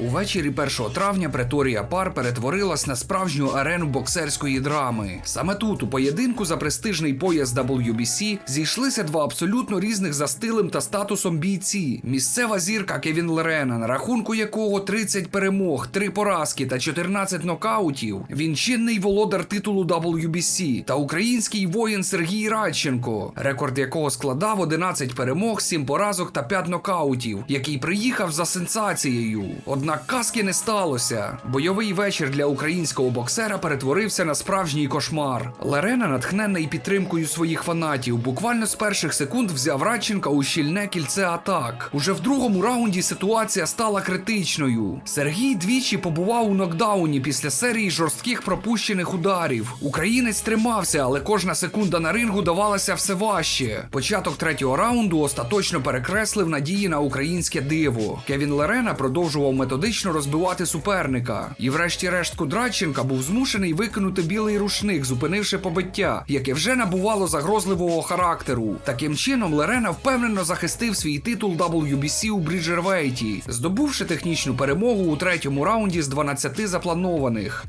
Увечері 1 травня преторія пар перетворилась на справжню арену боксерської драми. Саме тут, у поєдинку за престижний пояс WBC, зійшлися два абсолютно різних за стилем та статусом бійці. Місцева зірка Кевін Лерена, на рахунку якого 30 перемог, 3 поразки та 14 нокаутів. Він чинний володар титулу WBC та український воїн Сергій Радченко, рекорд якого складав 11 перемог, 7 поразок та 5 нокаутів, який приїхав за сенсацією. Однак казки не сталося. Бойовий вечір для українського боксера перетворився на справжній кошмар. Лерена, натхненний підтримкою своїх фанатів, буквально з перших секунд взяв Радченка у щільне кільце атак. Уже в другому раунді ситуація стала критичною. Сергій двічі побував у нокдауні після серії жорстких пропущених ударів. Українець тримався, але кожна секунда на рингу давалася все важче. Початок третього раунду остаточно перекреслив надії на українське диво. Кевін Лерена продовжував методично розбивати суперника. І врешті-решт Кудраченка був змушений викинути білий рушник, зупинивши побиття, яке вже набувало загрозливого характеру. Таким чином, Лерена впевнено захистив свій титул WBC у Бріджервейті, здобувши технічну перемогу у третьому раунді з 12 запланованих.